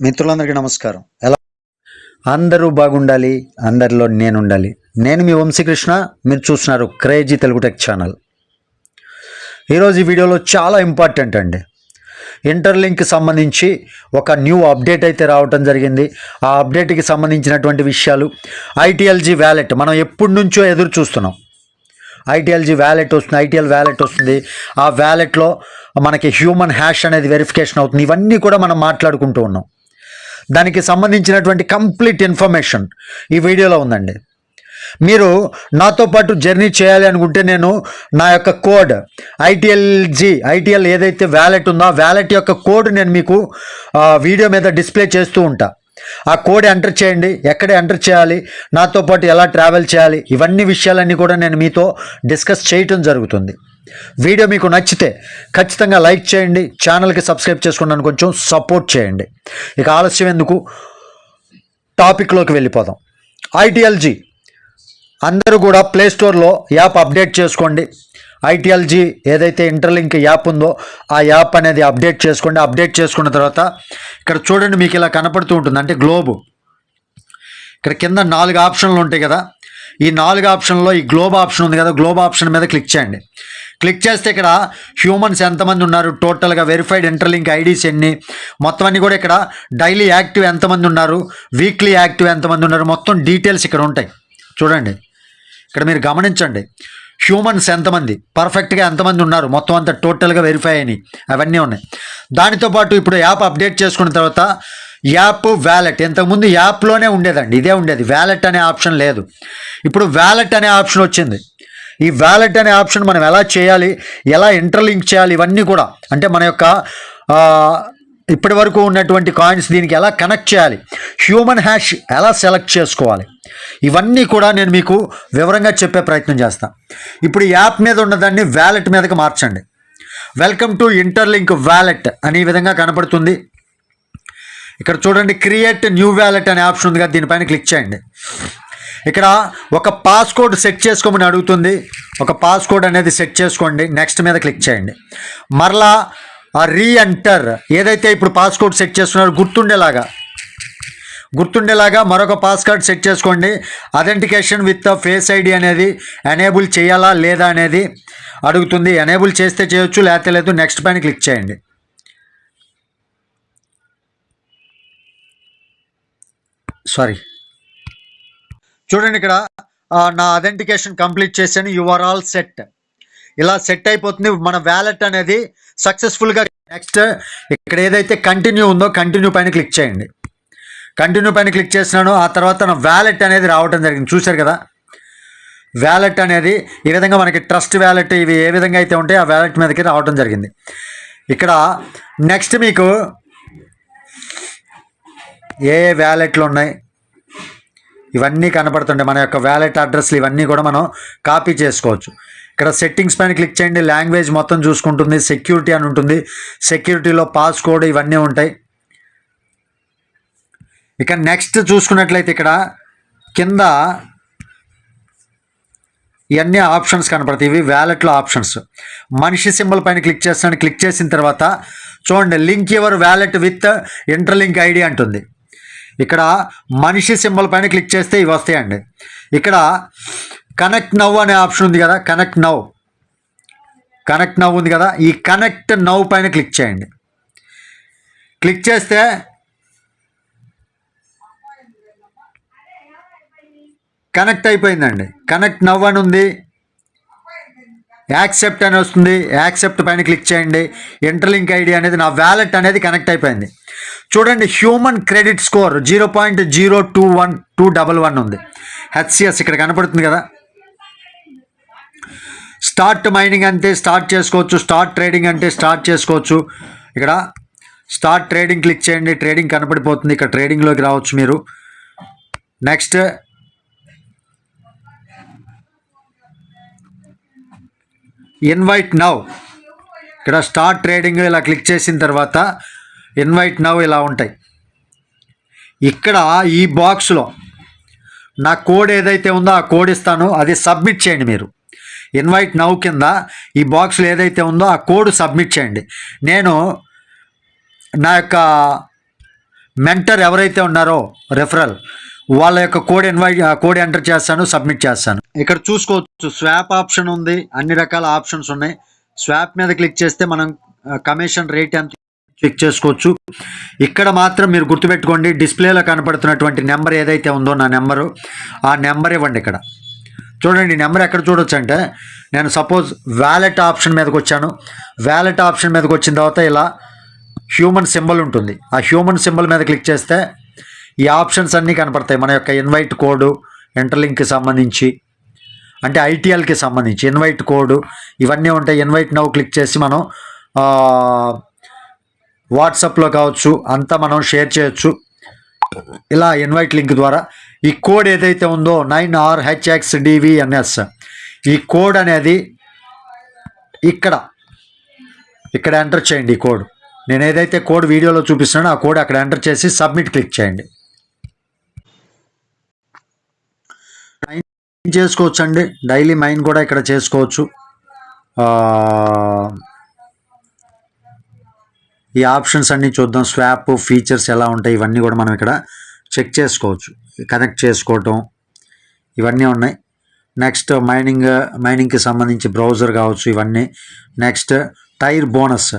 మిత్రులందరికీ నమస్కారం. ఎలా అందరూ బాగుండాలి అందరిలో నేను ఉండాలి నేను మీ వంశీకృష్ణ మీరు చూస్తున్నారు క్రేజీ తెలుగు టెక్ ఛానల్. ఈరోజు ఈ వీడియోలో చాలా ఇంపార్టెంట్ అండి. ఇంటర్లింక్కి సంబంధించి ఒక న్యూ అప్డేట్ అయితే రావటం జరిగింది. ఆ అప్డేట్కి సంబంధించినటువంటి విషయాలు ఐటీఎల్జీ వ్యాలెట్ మనం ఎప్పటి నుంచో ఎదురు చూస్తున్నాం. ఐటీఎల్జీ వ్యాలెట్ వస్తుంది ఐటీఎల్ వ్యాలెట్ వస్తుంది. ఆ వ్యాలెట్లో మనకి హ్యూమన్ హ్యాష్ అనేది వెరిఫికేషన్ అవుతుంది. ఇవన్నీ కూడా మనం మాట్లాడుకుంటూ ఉన్నాం. దానికి సంబంధించినటువంటి కంప్లీట్ ఇన్ఫర్మేషన్ ఈ వీడియోలో ఉందండి. మీరు నాతో పాటు జర్నీ చేయాలి అనుకుంటే నేను నా యొక్క కోడ్ ఐటీఎల్జీ ఐటీఎల్ ఏదైతే వ్యాలెట్ ఉందో ఆ వ్యాలెట్ యొక్క కోడ్ నేను మీకు వీడియో మీద డిస్ప్లే చేస్తూ ఉంటా. ఆ కోడ్ ఎంటర్ చేయండి. ఎక్కడ ఎంటర్ చేయాలి? నాతో పాటు ఎలా ట్రావెల్ చేయాలి? ఇవన్నీ విషయాలన్నీ కూడా నేను మీతో డిస్కస్ చేయటం జరుగుతుంది. వీడియో మీకు నచ్చితే ఖచ్చితంగా లైక్ చేయండి ఛానల్కి సబ్స్క్రైబ్ చేసుకున్నాను కొంచెం సపోర్ట్ చేయండి. ఇక ఆలస్యం ఎందుకు? టాపిక్లోకి వెళ్ళిపోదాం. ఐటీఎల్జీ అందరూ కూడా ప్లే స్టోర్లో యాప్ అప్డేట్ చేసుకోండి. ఐటీఎల్జీ ఏదైతే ఇంటర్లింక్ యాప్ ఉందో ఆ యాప్ అనేది అప్డేట్ చేసుకోండి. అప్డేట్ చేసుకున్న తర్వాత ఇక్కడ చూడండి మీకు ఇలా కనపడుతూ ఉంటుంది. అంటే గ్లోబు ఇక్కడ కింద నాలుగు ఆప్షన్లు ఉంటాయి కదా. ఈ నాలుగు ఆప్షన్లో ఈ గ్లోబ్ ఆప్షన్ ఉంది కదా గ్లోబ్ ఆప్షన్ మీద క్లిక్ చేయండి. క్లిక్ చేస్తే ఇక్కడ హ్యూమన్స్ ఎంతమంది ఉన్నారు టోటల్గా వెరిఫైడ్ ఇంటర్లింక్ ఐడీస్ ఎన్ని మొత్తం అన్ని కూడా ఇక్కడ డైలీ యాక్టివ్ ఎంతమంది ఉన్నారు వీక్లీ యాక్టివ్ ఎంతమంది ఉన్నారు మొత్తం డీటెయిల్స్ ఇక్కడ ఉంటాయి. చూడండి ఇక్కడ మీరు గమనించండి. హ్యూమన్స్ ఎంతమంది పర్ఫెక్ట్గా ఎంతమంది ఉన్నారు మొత్తం అంతా టోటల్గా వెరిఫై అయినాయి అవన్నీ ఉన్నాయి. దానితో పాటు ఇప్పుడు యాప్ అప్డేట్ చేసుకున్న తర్వాత యాప్ వ్యాలెట్. ఇంతకుముందు యాప్లోనే ఉండేదండి ఇదే ఉండేది. వ్యాలెట్ అనే ఆప్షన్ లేదు. ఇప్పుడు వ్యాలెట్ అనే ఆప్షన్ వచ్చింది. ఈ వ్యాలెట్ అనే ఆప్షన్ మనం ఎలా చేయాలి ఎలా ఇంటర్లింక్ చేయాలి ఇవన్నీ కూడా. అంటే మన యొక్క ఇప్పటి వరకు ఉన్నటువంటి కాయిన్స్ దీనికి ఎలా కనెక్ట్ చేయాలి హ్యూమన్ హ్యాష్ ఎలా సెలెక్ట్ చేసుకోవాలి ఇవన్నీ కూడా నేను మీకు వివరంగా చెప్పే ప్రయత్నం చేస్తాను ఇప్పుడు ఈ యాప్ మీద ఉన్నదాన్ని వ్యాలెట్ మీదకి మార్చండి. వెల్కమ్ టు ఇంటర్లింక్ వ్యాలెట్ అనే విధంగా కనపడుతుంది. ఇక్కడ చూడండి క్రియేట్ న్యూ వ్యాలెట్ అనే ఆప్షన్ ఉంది కదా దీనిపైన క్లిక్ చేయండి. ఇక్కడ ఒక పాస్కోడ్ సెట్ చేసుకోమని అడుగుతుంది. ఒక పాస్కోడ్ అనేది సెట్ చేసుకోండి. నెక్స్ట్ మీద క్లిక్ చేయండి. మరలా ఆ రీ ఎంటర్ ఏదైతే ఇప్పుడు పాస్కోడ్ సెట్ చేసుకున్నారో గుర్తుండేలాగా గుర్తుండేలాగా మరొక పాస్వర్డ్ సెట్ చేసుకోండి. అథెంటికేషన్ విత్ ఫేస్ ఐడి అనేది ఎనేబుల్ చేయాలా లేదా అనేది అడుగుతుంది. ఎనేబుల్ చేస్తే చేయొచ్చు లేకపోతే లేదు. నెక్స్ట్ పైన క్లిక్ చేయండి. సారీ చూడండి ఇక్కడ నా అథెంటికేషన్ కంప్లీట్ చేశాను యు ఆర్ ఆల్ సెట్ ఇలా సెట్ అయిపోతుంది మన వ్యాలెట్ అనేది సక్సెస్ఫుల్గా నెక్స్ట్ ఇక్కడ ఏదైతే కంటిన్యూ ఉందో కంటిన్యూ పైన క్లిక్ చేయండి. కంటిన్యూ పైన క్లిక్ చేసినాను ఆ తర్వాత నా వ్యాలెట్ అనేది రావడం జరిగింది. చూశారు కదా? వ్యాలెట్ అనేది ఈ విధంగా మనకి ట్రస్ట్ వ్యాలెట్ ఇవి ఏ విధంగా అయితే ఉంటాయో ఆ వ్యాలెట్ మీదకి రావడం జరిగింది. ఇక్కడ నెక్స్ట్ మీకు ఏ ఏ వ్యాలెట్లు ఉన్నాయి? ఇవన్నీ కనపడుతుండే మన యొక్క వ్యాలెట్ అడ్రస్లు ఇవన్నీ కూడా మనం కాపీ చేసుకోవచ్చు. ఇక్కడ సెట్టింగ్స్ పైన క్లిక్ చేయండి. లాంగ్వేజ్ మొత్తం చూసుకుంటుంది. సెక్యూరిటీ అని ఉంటుంది. సెక్యూరిటీలో పాస్కోడ్ ఇవన్నీ ఉంటాయి. ఇక నెక్స్ట్ చూసుకున్నట్లయితే ఇక్కడ కింద ఇవన్నీ ఆప్షన్స్ కనపడతాయి. ఇవి వ్యాలెట్లో ఆప్షన్స్. మనిషి సింబల్ పైన క్లిక్ చేస్తాను. క్లిక్ చేసిన తర్వాత చూడండి. Link your wallet with interlink ID అంటుంది. ఇక్కడ మనిషి సింబల్ పైన క్లిక్ చేస్తే ఇవి వస్తాయండి. ఇక్కడ కనెక్ట్ నవ్ అనే ఆప్షన్ ఉంది కదా కనెక్ట్ నవ్ కనెక్ట్ నవ్ ఉంది కదా ఈ కనెక్ట్ నవ్ పైన క్లిక్ చేయండి. క్లిక్ చేస్తే కనెక్ట్ అయిపోయిందండి. కనెక్ట్ నవ్ అని ఉంది. యాక్సెప్ట్ అని వస్తుంది. యాక్సెప్ట్ పైన క్లిక్ చేయండి. ఇంటర్లింక్ ఐడి అనేది నా వ్యాలెట్ అనేది కనెక్ట్ అయిపోయింది. చూడండి human credit score zero point zero two one two double one ఉంది. హెచ్సిఎస్ ఇక్కడ కనపడుతుంది కదా. స్టార్ట్ మైనింగ్ అంటే స్టార్ట్ చేసుకోవచ్చు స్టార్ట్ ట్రేడింగ్ అంటే స్టార్ట్ చేసుకోవచ్చు. ఇక్కడ స్టార్ట్ ట్రేడింగ్ క్లిక్ చేయండి. ట్రేడింగ్ కనపడిపోతుంది. ఇక్కడ ట్రేడింగ్లోకి రావచ్చు మీరు. నెక్స్ట్ ఇన్వైట్ నవ్ ఇక్కడ స్టార్ట్ ట్రేడింగ్ ఇలా క్లిక్ చేసిన తర్వాత ఇన్వైట్ నవ్ ఇలా ఉంటాయి. ఇక్కడ ఈ బాక్స్లో నా కోడ్ ఏదైతే ఉందో ఆ కోడ్ ఇస్తాను. అది సబ్మిట్ చేయండి మీరు. ఇన్వైట్ నవ్ కింద ఈ బాక్స్లో ఏదైతే ఉందో ఆ కోడ్ సబ్మిట్ చేయండి. నేను నా యొక్క మెంటర్ ఎవరైతే ఉన్నారో రెఫరల్ వాళ్ళ యొక్క కోడ్ ఇన్వైట్ కోడ్ ఎంటర్ చేస్తాను సబ్మిట్ చేస్తాను. ఇక్కడ చూసుకోవచ్చు స్వాప్ ఆప్షన్ ఉంది అన్ని రకాల ఆప్షన్స్ ఉన్నాయి. స్వాప్ మీద క్లిక్ చేస్తే మనం కమిషన్ రేట్ ఎంత చెక్ చేసుకోవచ్చు. ఇక్కడ మాత్రం మీరు గుర్తుపెట్టుకోండి డిస్ప్లేలో కనపడుతున్నటువంటి నెంబర్ ఏదైతే ఉందో నా నెంబరు ఆ నెంబర్ ఇవ్వండి ఇక్కడ. చూడండి నెంబర్ ఎక్కడ చూడొచ్చు అంటే నేను సపోజ్ వ్యాలెట్ ఆప్షన్ మీదకి వచ్చాను. వ్యాలెట్ ఆప్షన్ మీదకి వచ్చిన తర్వాత ఇలా హ్యూమన్ సింబల్ ఉంటుంది. ఆ హ్యూమన్ సింబల్ మీద క్లిక్ చేస్తే ఈ ఆప్షన్స్ అన్నీ కనపడతాయి. మన యొక్క ఇన్వైట్ కోడ్ ఇంటర్లింక్కి సంబంధించి అంటే ఐటీఎల్కి సంబంధించి ఇన్వైట్ కోడ్ ఇవన్నీ ఉంటాయి. ఇన్వైట్ నౌ క్లిక్ చేసి మనం వాట్సాప్లో కావచ్చు అంతా మనం షేర్ చేయొచ్చు. ఇలా ఇన్వైట్ లింక్ ద్వారా ఈ కోడ్ ఏదైతే ఉందో నైన్ ఆర్ హెచ్ఎక్స్ డివిఎన్ఎస్ ఈ కోడ్ అనేది ఇక్కడ ఇక్కడ ఎంటర్ చేయండి ఈ కోడ్ నేను ఏదైతే కోడ్ వీడియోలో చూపిస్తున్నానో ఆ కోడ్ అక్కడ ఎంటర్ చేసి సబ్మిట్ క్లిక్ చేయండి. చేసుకోవచ్చు అండి డైలీ మైన్ కూడా ఇక్కడ చేసుకోవచ్చు. ఈ ఆప్షన్స్ అన్నీ చూద్దాం. స్వాప్ ఫీచర్స్ ఎలా ఉంటాయి ఇవన్నీ కూడా మనం ఇక్కడ చెక్ చేసుకోవచ్చు. కనెక్ట్ చేసుకోవటం ఇవన్నీ ఉన్నాయి. నెక్స్ట్ మైనింగ్ మైనింగ్కి సంబంధించి బ్రౌజర్ కావచ్చు ఇవన్నీ. నెక్స్ట్ టైర్ బోనస్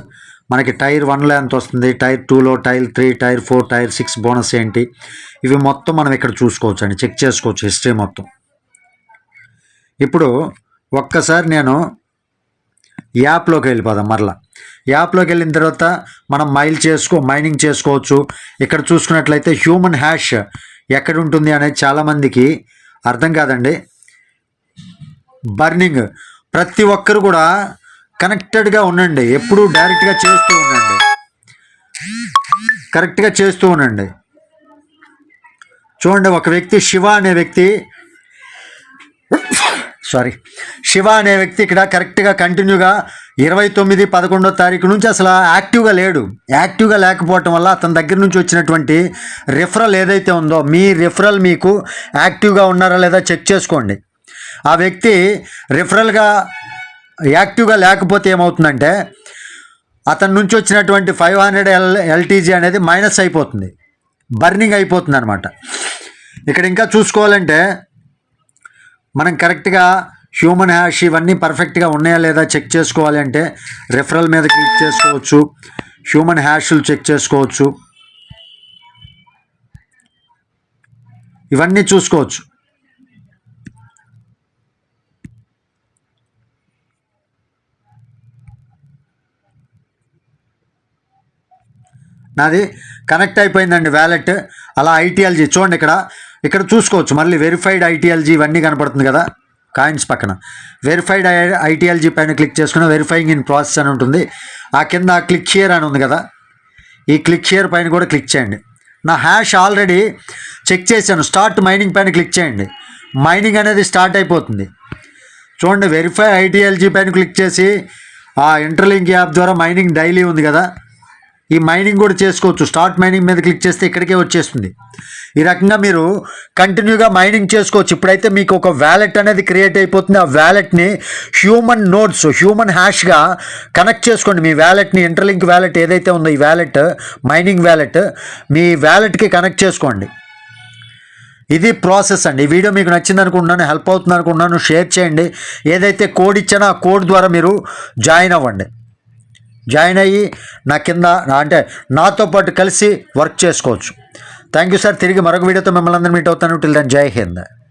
మనకి టైర్ వన్లో ఎంత వస్తుంది? టైర్ టూలో tier three tier four tier six bonus ఏంటి? ఇవి మొత్తం మనం ఇక్కడ చూసుకోవచ్చు అండి చెక్ చేసుకోవచ్చు హిస్టరీ మొత్తం. ఇప్పుడు ఒక్కసారి నేను యాప్లోకి వెళ్ళిపోదాం మరలా. యాప్లోకి వెళ్ళిన తర్వాత మనం మైల్ చేసుకో మైనింగ్ చేసుకోవచ్చు. ఇక్కడ చూసుకున్నట్లయితే హ్యూమన్ హ్యాష్ ఎక్కడ ఉంటుంది అనేది చాలామందికి అర్థం కాదండి. బర్నింగ్ ప్రతి ఒక్కరు కూడా కనెక్టెడ్గా ఉండండి. ఎప్పుడూ డైరెక్ట్గా చేస్తూ ఉండండి. కరెక్ట్గా చేస్తూ ఉండండి. చూడండి ఒక వ్యక్తి శివ అనే వ్యక్తి సారీ శివ అనే వ్యక్తి ఇక్కడ కరెక్ట్గా కంటిన్యూగా ఇరవై తొమ్మిది పదకొండో తారీఖు నుంచి అసలు యాక్టివ్గా లేడు. యాక్టివ్గా లేకపోవటం వల్ల అతని దగ్గర నుంచి వచ్చినటువంటి రిఫరల్ ఏదైతే ఉందో మీ రిఫరల్ మీకు యాక్టివ్గా ఉన్నారా లేదా చెక్ చేసుకోండి. ఆ వ్యక్తి రిఫరల్గా యాక్టివ్గా లేకపోతే ఏమవుతుందంటే అతని నుంచి వచ్చినటువంటి ఫైవ్ హండ్రెడ్ ఎల్ ఎల్టీజీ అనేది మైనస్ అయిపోతుంది. బర్నింగ్ అయిపోతుంది అనమాట ఇక్కడ ఇంకా చూసుకోవాలంటే మనం కరెక్ట్గా హ్యూమన్ హ్యాష్ ఇవన్నీ పర్ఫెక్ట్గా ఉన్నాయా లేదా చెక్ చేసుకోవాలి అంటే రెఫరల్ మీద క్లిక్ చేసుకోవచ్చు. హ్యూమన్ హ్యాష్లు చెక్ చేసుకోవచ్చు. ఇవన్నీ చూసుకోవచ్చు. నాది కనెక్ట్ అయిపోయిందండి వ్యాలెట్. అలా ఐటీఎల్జీ చూడండి ఇక్కడ. ఇక్కడ చూసుకోవచ్చు. మళ్ళీ వెరిఫైడ్ ఐటీఎల్జీ ఇవన్నీ కనపడుతుంది కదా? కాయిన్స్ పక్కన. వెరిఫైడ్ ఐటీఎల్జీ పైన క్లిక్ చేసుకుని వెరిఫైయింగ్ ఇన్ ప్రాసెస్ అని ఉంటుంది. ఆ కింద క్లిక్ షేర్ అని ఉంది కదా? ఈ క్లిక్ షేర్ పైన కూడా క్లిక్ చేయండి. నా హ్యాష్ ఆల్రెడీ చెక్ చేశాను. స్టార్ట్ మైనింగ్ పైన క్లిక్ చేయండి. మైనింగ్ అనేది స్టార్ట్ అయిపోతుంది. చూడండి వెరిఫై ఐటీఎల్జీ పైన క్లిక్ చేసి ఆ ఇంటర్లింక్ యాప్ ద్వారా మైనింగ్ డైలీ ఉంది కదా? ఈ మైనింగ్ కూడా చేసుకోవచ్చు. స్టార్ట్ మైనింగ్ మీద క్లిక్ చేస్తే ఇక్కడికే వచ్చేస్తుంది. ఈ రకంగా మీరు కంటిన్యూగా మైనింగ్ చేసుకోవచ్చు. ఇప్పుడైతే మీకు ఒక వ్యాలెట్ అనేది క్రియేట్ అయిపోతుంది. ఆ వ్యాలెట్ని హ్యూమన్ నోట్స్ హ్యూమన్ హ్యాష్గా కనెక్ట్ చేసుకోండి. మీ వ్యాలెట్ని ఇంటర్లింక్ వ్యాలెట్ ఏదైతే ఉందో ఈ వ్యాలెట్ మైనింగ్ వ్యాలెట్ మీ వ్యాలెట్కి కనెక్ట్ చేసుకోండి. ఇది ప్రాసెస్ అండి. ఈ వీడియో మీకు నచ్చింది అనుకుంటున్నాను హెల్ప్ అవుతుంది అనుకుంటున్నాను షేర్ చేయండి. ఏదైతే కోడ్ ఇచ్చానో ఆ కోడ్ ద్వారా మీరు జాయిన్ అవ్వండి. జాయిన్ అయ్యి నా కింద నా- అంటే నాతో పాటు కలిసి వర్క్ చేసుకోవచ్చు. Thank you sir. తిరిగి మరొక వీడియోతో మిమ్మల్ని అందరూ మీట్ అవుతాను. టిల్ దెన్ జై హింద్.